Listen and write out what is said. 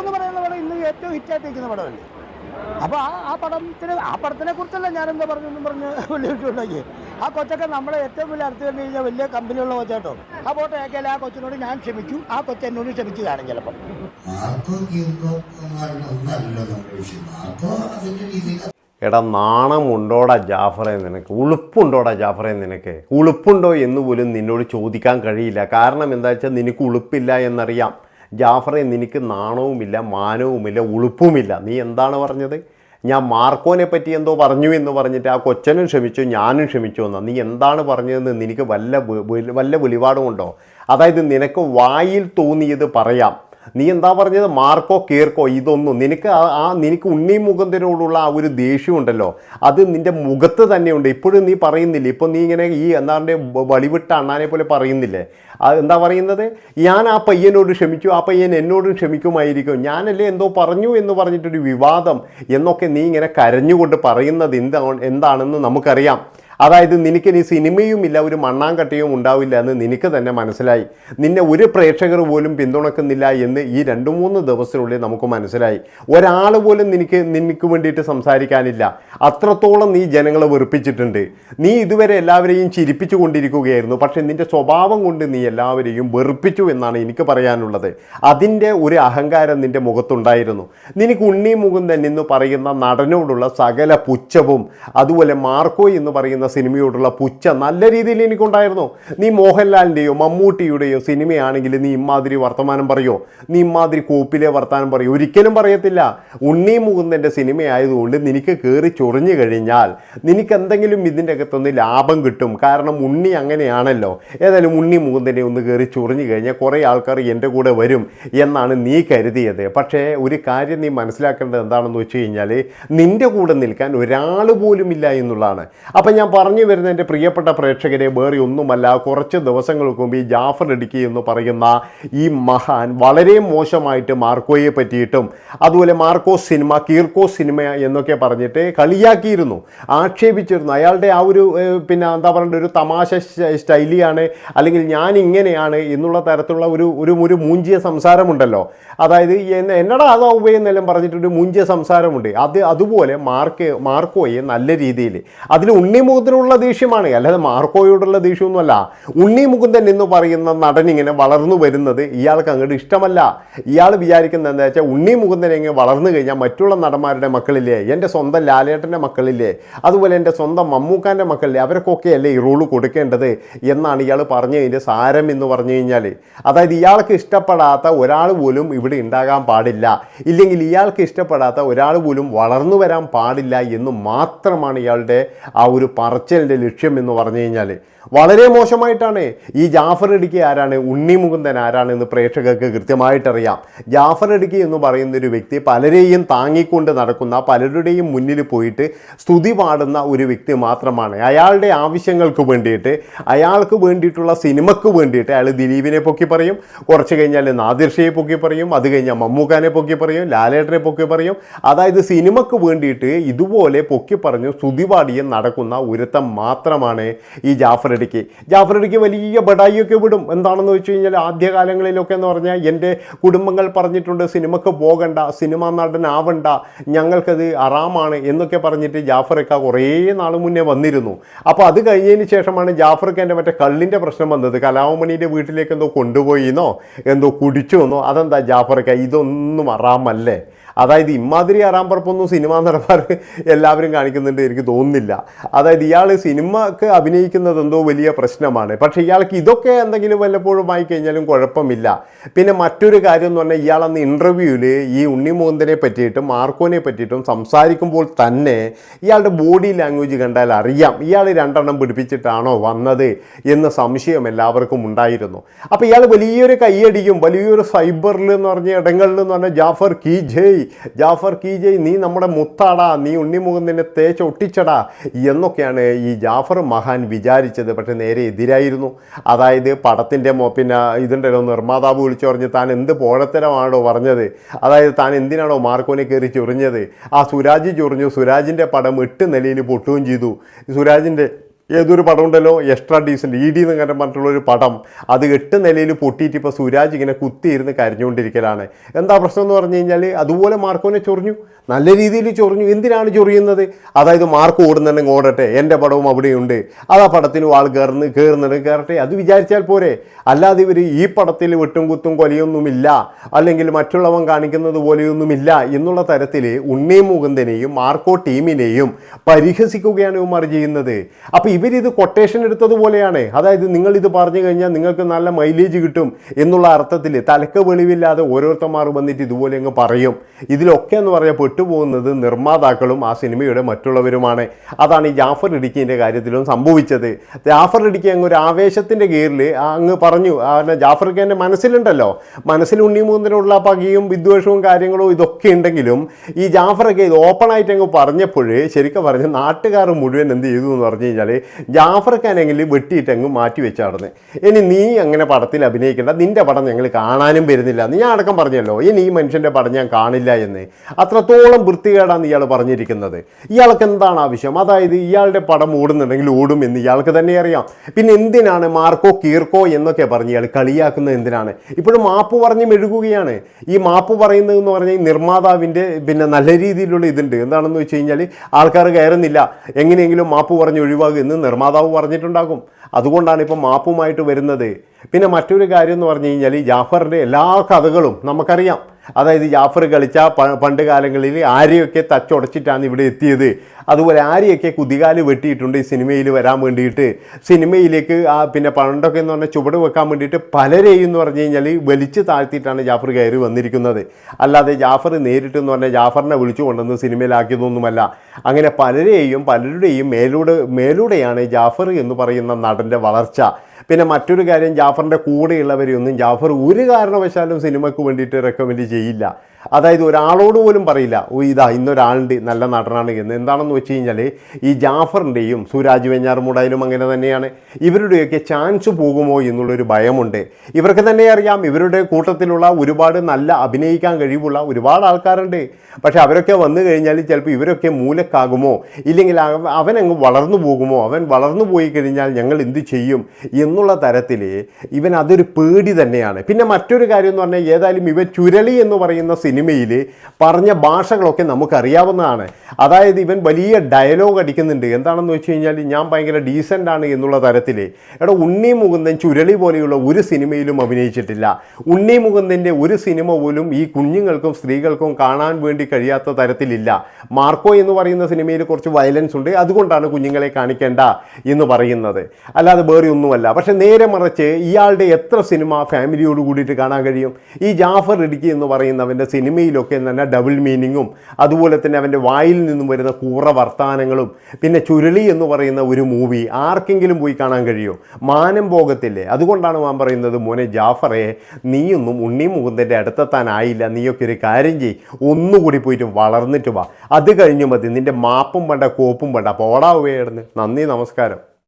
എന്ന് പറയുന്ന പടം ഇന്ന് ഏറ്റവും ഹിറ്റായിട്ട് നിൽക്കുന്ന പടമല്ലേ? അപ്പോൾ ആ ആ പടത്തിന് ആ പടത്തിനെ കുറിച്ചല്ല ഞാനെന്താ പറഞ്ഞെന്നും പറഞ്ഞ് വലിയ വിഷയമുണ്ടാക്കി ആ കൊച്ചൊക്കെ നമ്മളെ ഏറ്റവും വലിയ അടുത്ത് കണ്ടു കഴിഞ്ഞാൽ വലിയ കമ്പനിയുള്ള കൊച്ചേട്ടോ ആ ഫോട്ടോ ആക്കിയാൽ ആ കൊച്ചിനോട് ഞാൻ ക്ഷമിക്കും. ആ കൊച്ചു എന്നോട് ക്ഷമിച്ചു കാണും ചിലപ്പം. എടാ നാണമുണ്ടോടാ ജാഫറെ നിനക്ക്? ഉളുപ്പുണ്ടോടാ ജാഫറെ നിനക്ക്? ഉളുപ്പുണ്ടോ എന്ന് പോലും നിന്നോട് ചോദിക്കാൻ കഴിയില്ല. കാരണം എന്താ വെച്ചാൽ നിനക്ക് ഉളുപ്പില്ല എന്നറിയാം. ജാഫറെ നിനക്ക് നാണവുമില്ല മാനവുമില്ല ഉളുപ്പുമില്ല. നീ എന്താണ് പറഞ്ഞത്? ഞാൻ മാർക്കോനെ പറ്റി എന്തോ പറഞ്ഞു എന്ന് പറഞ്ഞിട്ട് ആ കൊച്ചനും ക്ഷമിച്ചു ഞാനും ക്ഷമിച്ചു എന്നാ. നീ എന്താണ് പറഞ്ഞതെന്ന് നിനക്ക് വല്ല വല്ല വെളിപാടുമുണ്ടോ? അതായത് നിനക്ക് വായിൽ തോന്നിയത് പറയാം. നീ എന്താ പറഞ്ഞത്? മാർക്കോ കീർക്കോ ഇതൊന്നും നിനക്ക് ആ നിനക്ക് ഉണ്ണി മുകുന്ദനോടുള്ള ആ ഒരു ദേഷ്യമുണ്ടല്ലോ. അത് നിന്റെ മുഖത്ത് തന്നെയുണ്ട്. ഇപ്പോഴും നീ പറയുന്നില്ല? ഇപ്പം നീ ഇങ്ങനെ ഈ എന്താണ്ട് വളിവിട്ട അണ്ണാനെ പോലെ പറയുന്നില്ലേ? എന്താ പറയുന്നത്? ഞാൻ ആ പയ്യനോട് ക്ഷമിച്ചു ആ പയ്യൻ എന്നോടും ക്ഷമിക്കുമായിരിക്കും. ഞാനല്ലേ എന്തോ പറഞ്ഞു എന്ന് പറഞ്ഞിട്ടൊരു വിവാദം എന്നൊക്കെ നീ ഇങ്ങനെ കരഞ്ഞുകൊണ്ട് പറയുന്നത് എന്താ എന്താണെന്ന് നമുക്കറിയാം. അതായത് നിനക്ക് ഇനി സിനിമയുമില്ല ഒരു മണ്ണാങ്കട്ടയും ഉണ്ടാവില്ല എന്ന് നിനക്ക് തന്നെ മനസ്സിലായി. നിന്നെ ഒരു പ്രേക്ഷകർ പോലും പിന്തുണക്കുന്നില്ല എന്ന് ഈ രണ്ട് മൂന്ന് ദിവസത്തിനുള്ളിൽ നമുക്ക് മനസ്സിലായി. ഒരാൾ പോലും നിനക്ക് നിനക്ക് വേണ്ടിയിട്ട് സംസാരിക്കാനില്ല. അത്രത്തോളം നീ ജനങ്ങളെ വെറുപ്പിച്ചിട്ടുണ്ട്. നീ ഇതുവരെ എല്ലാവരെയും ചിരിപ്പിച്ചു കൊണ്ടിരിക്കുകയായിരുന്നു. പക്ഷേ നിന്റെ സ്വഭാവം കൊണ്ട് നീ എല്ലാവരെയും വെറുപ്പിച്ചു എന്നാണ് എനിക്ക് പറയാനുള്ളത്. അതിന്റെ ഒരു അഹങ്കാരം നിന്റെ മുഖത്തുണ്ടായിരുന്നു. നിനക്ക് ഉണ്ണി മുകുന്ദൻ എന്ന് പറയുന്ന നടനോടുള്ള സകല പുച്ഛവും അതുപോലെ മാർക്കോ എന്ന് പറയുന്ന സിനിമയോടുള്ള പുച്ഛ നല്ല രീതിയിൽ എനിക്കുണ്ടായിരുന്നു. നീ മോഹൻലാലിന്റെയോ മമ്മൂട്ടിയുടെയോ സിനിമയാണെങ്കിൽ നീ ഇമാതിരി വർത്തമാനം പറയോ? നീ ഇമാതിരി കോപ്പിലെ വർത്തമാനം പറയോ? ഒരിക്കലും പറയത്തില്ല. ഉണ്ണി മുകുന്ദന്റെ സിനിമയായതുകൊണ്ട് നിനക്ക് കയറി ചൊറിഞ്ഞു കഴിഞ്ഞാൽ നിനക്ക് എന്തെങ്കിലും ഇതിന്റെ അകത്തൊന്ന് ലാഭം കിട്ടും. കാരണം ഉണ്ണി അങ്ങനെയാണല്ലോ. ഏതായാലും ഉണ്ണി മുകുന്ദനെ ഒന്ന് കയറി ചൊറിഞ്ഞു കഴിഞ്ഞാൽ കുറേ ആൾക്കാർ എന്റെ കൂടെ വരും എന്നാണ് നീ കരുതിയത്. പക്ഷേ ഒരു കാര്യം നീ മനസ്സിലാക്കേണ്ടത് എന്താണെന്ന് വെച്ച് കഴിഞ്ഞാൽ നിന്റെ കൂടെ നിൽക്കാൻ ഒരാൾ പോലും ഇല്ല എന്നുള്ളതാണ്. അപ്പം ഞാൻ പറഞ്ഞു വരുന്ന എന്റെ പ്രിയപ്പെട്ട പ്രേക്ഷകരെ വേറെ ഒന്നുമല്ല കുറച്ച് ദിവസങ്ങൾക്ക് മുമ്പ് ഈ ജാഫർ ഇടുക്കി എന്ന് പറയുന്ന ഈ മഹാൻ വളരെ മോശമായിട്ട് മാർക്കോയെ പറ്റിയിട്ടും അതുപോലെ മാർക്കോ സിനിമ കീർക്കോ സിനിമ എന്നൊക്കെ പറഞ്ഞിട്ട് കളിയാക്കിയിരുന്നു. ആക്ഷേപിച്ചിരുന്നു. അയാളുടെ ആ ഒരു പിന്നെ എന്താ പറയേണ്ട ഒരു തമാശ ശൈലിയാണ് അല്ലെങ്കിൽ ഞാൻ ഇങ്ങനെയാണ് എന്നുള്ള തരത്തിലുള്ള ഒരു ഒരു ഒരു മൂഞ്ചിയ സംസാരമുണ്ടല്ലോ. അതായത് എന്ന- എന്നടാ അതാ ഉപയെന്നെല്ലാം പറഞ്ഞിട്ടൊരു മൂഞ്ചിയ സംസാരമുണ്ട്. അത് അതുപോലെ മാർക്ക് മാർക്കോയെ നല്ല രീതിയിൽ അതിൽ ഉണ്ണി മുകുന്ദനുള്ള ദേഷ്യമാണ്. അല്ലാതെ മാർക്കോയോടുള്ള ദേഷ്യമൊന്നുമല്ല. ഉണ്ണി മുകുന്ദൻ എന്ന് പറയുന്ന നടൻ ഇങ്ങനെ വളർന്നു വരുന്നത് ഇയാൾക്ക് അങ്ങോട്ട് ഇഷ്ടമല്ല. ഇയാൾ വിചാരിക്കുന്നത് എന്താ വെച്ചാൽ ഉണ്ണി മുകുന്ദൻ ഇങ്ങനെ വളർന്നു കഴിഞ്ഞാൽ മറ്റുള്ള നടന്മാരുടെ മക്കളില്ലേ എന്റെ സ്വന്തം ലാലേട്ടന്റെ മക്കളില്ലേ അതുപോലെ എന്റെ സ്വന്തം മമ്മൂക്കാന്റെ മക്കളില്ലേ അവർക്കൊക്കെയല്ലേ ഈ റോൾ കൊടുക്കേണ്ടത് എന്നാണ് ഇയാൾ പറഞ്ഞതിന്റെ സാരം എന്ന് പറഞ്ഞു കഴിഞ്ഞാൽ. അതായത് ഇയാൾക്ക് ഇഷ്ടപ്പെടാത്ത ഒരാൾ പോലും ഇവിടെ ഉണ്ടാകാൻ പാടില്ല. ഇല്ലെങ്കിൽ ഇയാൾക്ക് ഇഷ്ടപ്പെടാത്ത ഒരാൾ പോലും വളർന്നു വരാൻ പാടില്ല എന്ന് മാത്രമാണ് ഇയാളുടെ ആ ഒരു പറച്ചലിന്റെ ലക്ഷ്യം എന്ന് പറഞ്ഞു കഴിഞ്ഞാൽ വളരെ മോശമായിട്ടാണ്. ഈ ജാഫർ ഇടുക്കി ആരാണ്? ഉണ്ണി മുകുന്ദൻ ആരാണ് എന്ന് പ്രേക്ഷകർക്ക് കൃത്യമായിട്ടറിയാം. ജാഫർ ഇടുക്കി എന്ന് പറയുന്ന ഒരു വ്യക്തി പലരെയും താങ്ങിക്കൊണ്ട് നടക്കുന്ന പലരുടെയും മുന്നിൽ പോയിട്ട് സ്തുതി പാടുന്ന ഒരു വ്യക്തി മാത്രമാണ്. അയാളുടെ ആവശ്യങ്ങൾക്ക് വേണ്ടിയിട്ട് അയാൾക്ക് വേണ്ടിയിട്ടുള്ള സിനിമക്ക് വേണ്ടിയിട്ട് അയാൾ ദിലീപിനെ പൊക്കി പറയും. കുറച്ച് കഴിഞ്ഞാൽ നാദിർഷയെ പൊക്കി പറയും. അത് കഴിഞ്ഞാൽ മമ്മൂക്കാനെ പൊക്കി പറയും. ലാലേട്ടനെ പൊക്കി പറയും. അതായത് സിനിമക്ക് വേണ്ടിയിട്ട് ഇതുപോലെ പൊക്കി പറഞ്ഞു സ്തുതി പാടിയും നടക്കുന്ന ഒരുത്തം മാത്രമാണ് ഈ ജാഫറടിക്ക് ജാഫർ ഇടുക്കി വലിയ ബഡായിയൊക്കെ വിടും. എന്താണെന്ന് വെച്ച് കഴിഞ്ഞാൽ ആദ്യകാലങ്ങളിലൊക്കെ എന്ന് പറഞ്ഞാൽ എന്റെ കുടുംബങ്ങൾ പറഞ്ഞിട്ടുണ്ട് സിനിമക്ക് പോകണ്ട സിനിമാ നടനാവണ്ട ഞങ്ങൾക്കത് അറാമാണ് എന്നൊക്കെ പറഞ്ഞിട്ട് ജാഫറൊക്കെ കുറേ നാൾ മുന്നേ വന്നിരുന്നു. അപ്പോൾ അത് കഴിഞ്ഞതിന് ശേഷമാണ് ജാഫർക്ക് എന്റെ മറ്റേ കള്ളിന്റെ പ്രശ്നം വന്നത്. കലാമണിയുടെ വീട്ടിലേക്ക് എന്തോ കൊണ്ടുപോയിന്നോ എന്തോ കുടിച്ചു എന്നോ അതെന്താ ജാഫറൊക്കെ ഇതൊന്നും അറാമല്ലേ? അതായത് ഇമാതിരി അറാമ്പറപ്പൊന്നും സിനിമാ നടന്മാർ എല്ലാവരും കാണിക്കുന്നുണ്ട് എനിക്ക് തോന്നുന്നില്ല. അതായത് ഇയാൾ സിനിമക്ക് അഭിനയിക്കുന്നത് എന്തോ വലിയ പ്രശ്നമാണ്. പക്ഷേ ഇയാൾക്ക് ഇതൊക്കെ എന്തെങ്കിലും വല്ലപ്പോഴും ആയി കഴിഞ്ഞാലും കുഴപ്പമില്ല. പിന്നെ മറ്റൊരു കാര്യം എന്ന് പറഞ്ഞാൽ ഇയാൾ അന്ന് ഇന്റർവ്യൂവിൽ ഈ ഉണ്ണിമോഹന്തനെ പറ്റിയിട്ടും മാർക്കോനെ പറ്റിയിട്ടും സംസാരിക്കുമ്പോൾ തന്നെ ഇയാളുടെ ബോഡി ലാംഗ്വേജ് കണ്ടാൽ അറിയാം ഇയാൾ രണ്ടെണ്ണം പിടിപ്പിച്ചിട്ടാണോ വന്നത് എന്ന് സംശയം എല്ലാവർക്കും ഉണ്ടായിരുന്നു. അപ്പോൾ ഇയാൾ വലിയൊരു കൈയടിക്കും വലിയൊരു സൈബറിൽ എന്ന് പറഞ്ഞ ഇടങ്ങളിൽ എന്ന് പറഞ്ഞാൽ ജാഫർ കി ജയ്. ജാഫർ കി ജയ് നീ നമ്മുടെ മുത്താടാ നീ ഉണ്ണിമുഖത്തിനെ തേച്ച് ഒട്ടിച്ചടാ എന്നൊക്കെയാണ് ഈ ജാഫർ മഹാൻ വിചാരിച്ചത്. പക്ഷേ നേരെ എതിരായിരുന്നു. അതായത് പടത്തിന്റെ പിന്നെ ഇതുണ്ടല്ലോ നിർമ്മാതാവ് വിളിച്ചു പറഞ്ഞ് താൻ എന്ത് പോഴത്തരമാണോ പറഞ്ഞത്. അതായത് താൻ എന്തിനാണോ മാർക്കോനെ കയറി ചൊറിഞ്ഞത്? ആ സുരാജ് ചൊറിഞ്ഞു. സുരാജിന്റെ പടം എട്ട് നിലയിൽ പൊട്ടുകയും ചെയ്തു. സുരാജിന്റെ ഏതൊരു പടം ഉണ്ടല്ലോ എക്സ്ട്രാ ഡീസൽ ഇ ഡി എന്ന് പറഞ്ഞിട്ടുള്ളൊരു പടം. അത് എട്ട് നിലയിൽ പൊട്ടിയിട്ട് ഇപ്പോൾ സുരാജ് ഇങ്ങനെ കുത്തിയിരുന്ന് കരഞ്ഞുകൊണ്ടിരിക്കലാണ്. എന്താ പ്രശ്നം എന്ന് പറഞ്ഞു കഴിഞ്ഞാൽ അതുപോലെ മാർക്കോനെ ചൊറിഞ്ഞു. നല്ല രീതിയിൽ ചൊറിഞ്ഞു. എന്തിനാണ് ചൊറിയുന്നത്? അതായത് മാർക്ക് ഓടുന്നുണ്ടെങ്കിൽ ഓടട്ടെ. എന്റെ പടവും അവിടെയുണ്ട്. അത് ആ പടത്തിന് ആൾ കയറുന്ന കയറുന്നുണ്ടെങ്കിൽ കയറട്ടെ. അത് വിചാരിച്ചാൽ പോരെ. അല്ലാതെ ഇവർ ഈ പടത്തിൽ വെട്ടും കുത്തും കൊലയൊന്നുമില്ല. അല്ലെങ്കിൽ മറ്റുള്ളവൻ കാണിക്കുന്നത് പോലെയൊന്നുമില്ല എന്നുള്ള തരത്തിൽ ഉണ്ണി മുകുന്ദനെയും മാർക്കോ ടീമിനെയും പരിഹസിക്കുകയാണ് ഇവന്മാർ ചെയ്യുന്നത്. അപ്പോൾ ഇവരിത് കൊട്ടേഷൻ എടുത്തതുപോലെയാണ് അതായത് നിങ്ങൾ ഇത് പറഞ്ഞു കഴിഞ്ഞാൽ നിങ്ങൾക്ക് നല്ല മൈലേജ് കിട്ടും എന്നുള്ള അർത്ഥത്തിൽ തലക്ക് വെളിവില്ലാതെ ഓരോരുത്തന്മാർ വന്നിട്ട് ഇതുപോലെ അങ്ങ് പറയും. ഇതിലൊക്കെ എന്ന് പറയാൻ പെട്ടുപോകുന്നത് നിർമ്മാതാക്കളും ആ സിനിമയുടെ മറ്റുള്ളവരുമാണ്. അതാണ് ഈ ജാഫർ ഇടുക്കിന്റെ കാര്യത്തിലും സംഭവിച്ചത്. ജാഫർ ഇടുക്കി അങ്ങ് ഒരു ആവേശത്തിന്റെ കീഴിൽ അങ്ങ് പറഞ്ഞു. കാരണം ജാഫർക്ക് എന്റെ മനസ്സിലുണ്ടല്ലോ. മനസ്സിൽ ഉണ്ണിമൂന്നിനുള്ള പകയും വിദ്വേഷവും കാര്യങ്ങളും ഇതൊക്കെ ഉണ്ടെങ്കിലും ഈ ജാഫറൊക്കെ ഇത് ഓപ്പണായിട്ട് അങ്ങ് പറഞ്ഞപ്പോൾ ശരിക്കും പറഞ്ഞ നാട്ടുകാർ മുഴുവൻ എന്ത് ചെയ്തു എന്ന് പറഞ്ഞു കഴിഞ്ഞാൽ ജാഫർക്കാണെങ്കിൽ വെട്ടിയിട്ട് അങ്ങ് മാറ്റി വെച്ചാടുന്നത് ഇനി നീ അങ്ങനെ പടത്തിൽ അഭിനയിക്കേണ്ട. നിന്റെ പടം ഞങ്ങൾ കാണാനും വരുന്നില്ല. നീ അടക്കം പറഞ്ഞല്ലോ. ഇനി ഈ മനുഷ്യന്റെ പടം ഞാൻ കാണില്ല എന്ന്. അത്രത്തോളം വൃത്തികേടാണ് ഇയാൾ പറഞ്ഞിരിക്കുന്നത്. ഇയാൾക്ക് എന്താണ് ആവശ്യം? അതായത് ഇയാളുടെ പടം ഓടുന്നുണ്ടെങ്കിൽ ഓടും എന്ന് ഇയാൾക്ക് തന്നെ അറിയാം. പിന്നെ എന്തിനാണ് മാർക്കോ കീർക്കോ എന്നൊക്കെ പറഞ്ഞ് ഇയാൾ കളിയാക്കുന്നത് എന്തിനാണ്? ഇപ്പോഴും മാപ്പ് പറഞ്ഞ് മെഴുകുകയാണ്. ഈ മാപ്പ് പറയുന്നത് എന്ന് പറഞ്ഞാൽ നിർമ്മാതാവിന്റെ പിന്നെ നല്ല രീതിയിലുള്ള ഇതുണ്ട്. എന്താണെന്ന് വെച്ച് കഴിഞ്ഞാൽ ആൾക്കാർ കയറുന്നില്ല. എങ്ങനെയെങ്കിലും മാപ്പ് പറഞ്ഞ് ഒഴിവാകും എന്ന് നിർമ്മാതാവ് പറഞ്ഞിട്ടുണ്ടാകും. അതുകൊണ്ടാണ് ഇപ്പം മാപ്പുമായിട്ട് വരുന്നത്. പിന്നെ മറ്റൊരു കാര്യം എന്ന് പറഞ്ഞു കഴിഞ്ഞാൽ ജാഫറിന്റെ എല്ലാ കഥകളും നമുക്കറിയാം. അതായത് ജാഫർ കളിച്ച പണ്ട് കാലങ്ങളിൽ ആരെയൊക്കെ തച്ചുടച്ചിട്ടാണ് ഇവിടെ എത്തിയത്. അതുപോലെ ആരെയൊക്കെ കുതികാൽ വെട്ടിയിട്ടുണ്ട് ഈ സിനിമയിൽ വരാൻ വേണ്ടിയിട്ട്. സിനിമയിലേക്ക് ആ പിന്നെ പണ്ടൊക്കെ എന്ന് പറഞ്ഞാൽ ചുവട് വെക്കാൻ വേണ്ടിയിട്ട് പലരെയും എന്ന് പറഞ്ഞു കഴിഞ്ഞാൽ വലിച്ചു താഴ്ത്തിയിട്ടാണ് ജാഫർ കയറി വന്നിരിക്കുന്നത്. അല്ലാതെ ജാഫർ നേരിട്ട് എന്ന് പറഞ്ഞാൽ ജാഫറിനെ വിളിച്ചു കൊണ്ടുവന്ന് സിനിമയിലാക്കിയതൊന്നുമല്ല. അങ്ങനെ പലരെയും പലരുടെയും മേലൂടെ മേലൂടെയാണ് ജാഫർ എന്ന് പറയുന്ന നടന്റെ വളർച്ച. പിന്നെ മറ്റൊരു കാര്യം ജാഫറിന്റെ കൂടെയുള്ളവരെയൊന്നും ജാഫർ ഒരു കാരണവശാലും സിനിമയ്ക്ക് വേണ്ടിയിട്ട് റെക്കമെൻഡ് ചെയ്യില്ല. അതായത് ഒരാളോട് പോലും പറയില്ല ഓ ഇതാ ഇന്നൊരാളുണ്ട് നല്ല നടനാണ് എന്ന്. എന്താണെന്ന് വെച്ച് കഴിഞ്ഞാൽ ഈ ജാഫറിന്റെയും സുരാജ് വെഞ്ഞാറുമുടായാലും അങ്ങനെ തന്നെയാണ്. ഇവരുടെയൊക്കെ ചാൻസ് പോകുമോ എന്നുള്ളൊരു ഭയമുണ്ട്. ഇവർക്ക് തന്നെ അറിയാം ഇവരുടെ കൂട്ടത്തിലുള്ള ഒരുപാട് നല്ല അഭിനയിക്കാൻ കഴിവുള്ള ഒരുപാട് ആൾക്കാരുണ്ട്. പക്ഷെ അവരൊക്കെ വന്നു കഴിഞ്ഞാൽ ചിലപ്പോൾ ഇവരൊക്കെ മൂലക്കാകുമോ? ഇല്ലെങ്കിൽ അവനങ്ങ് വളർന്നു പോകുമോ? അവൻ വളർന്നു പോയി കഴിഞ്ഞാൽ ഞങ്ങൾ എന്ത് ചെയ്യും? എന്നുള്ള തരത്തിൽ ഇവൻ അതൊരു പേടി തന്നെയാണ്. പിന്നെ മറ്റൊരു കാര്യം എന്ന് പറഞ്ഞാൽ ഏതായാലും ഇവൻ ചുരളി എന്ന് പറയുന്ന സിനിമയിൽ പറഞ്ഞ ഭാഷകളൊക്കെ നമുക്കറിയാവുന്നതാണ്. അതായത് ഇവൻ വലിയ ഡയലോഗ് അടിക്കുന്നുണ്ട്. എന്താണെന്ന് വെച്ച് കഴിഞ്ഞാൽ ഞാൻ ഭയങ്കര ഡീസന്റ് ആണ് എന്നുള്ള തരത്തിൽ എടാ ഉണ്ണി മുകുന്ദൻ ചുരളി പോലെയുള്ള ഒരു സിനിമയിലും അഭിനയിച്ചിട്ടില്ല. ഉണ്ണി മുകുന്ദന്റെ ഒരു സിനിമ പോലും ഈ കുഞ്ഞുങ്ങൾക്കും സ്ത്രീകൾക്കും കാണാൻ വേണ്ടി കഴിയാത്ത തരത്തിലില്ല. മാർക്കോ എന്ന് പറയുന്ന സിനിമയിൽ കുറച്ച് വയലൻസ് ഉണ്ട്. അതുകൊണ്ടാണ് കുഞ്ഞുങ്ങളെ കാണിക്കേണ്ട എന്ന് പറയുന്നത്. അല്ലാതെ വേറെ ഒന്നുമല്ല. പക്ഷേ നേരെ മറിച്ച് ഇയാളുടെ എത്ര സിനിമ ഫാമിലിയോട് കൂടിയിട്ട് കാണാൻ കഴിയും? ഈ ജാഫർ ഇടുക്കി എന്ന് പറയുന്നവന്റെ സിനിമയിലൊക്കെ നല്ല ഡബിൾ മീനിങ്ങും അതുപോലെ തന്നെ അവന്റെ വായിൽ നിന്നും വരുന്ന കൂറ വർത്തമാനങ്ങളും പിന്നെ ചുരുളി എന്ന് പറയുന്ന ഒരു മൂവി ആർക്കെങ്കിലും പോയി കാണാൻ കഴിയുമോ മാനം പോകത്തില്ലേ അതുകൊണ്ടാണ് ഞാൻ പറയുന്നത് മോനെ ജാഫറെ നീയൊന്നും ഉണ്ണി മുകുന്ദന്റെ അടുത്തെത്താനായില്ല. നീയൊക്കെ ഒരു കാര്യം ചെയ് ഒന്നുകൂടി പോയിട്ട് വളർന്നിട്ട് വാ. അത് കഴിഞ്ഞു മതി. നിന്റെ മാപ്പും വേണ്ട കോപ്പും വേണ്ട. പോടാവുകയായിരുന്നു നന്ദി നമസ്കാരം.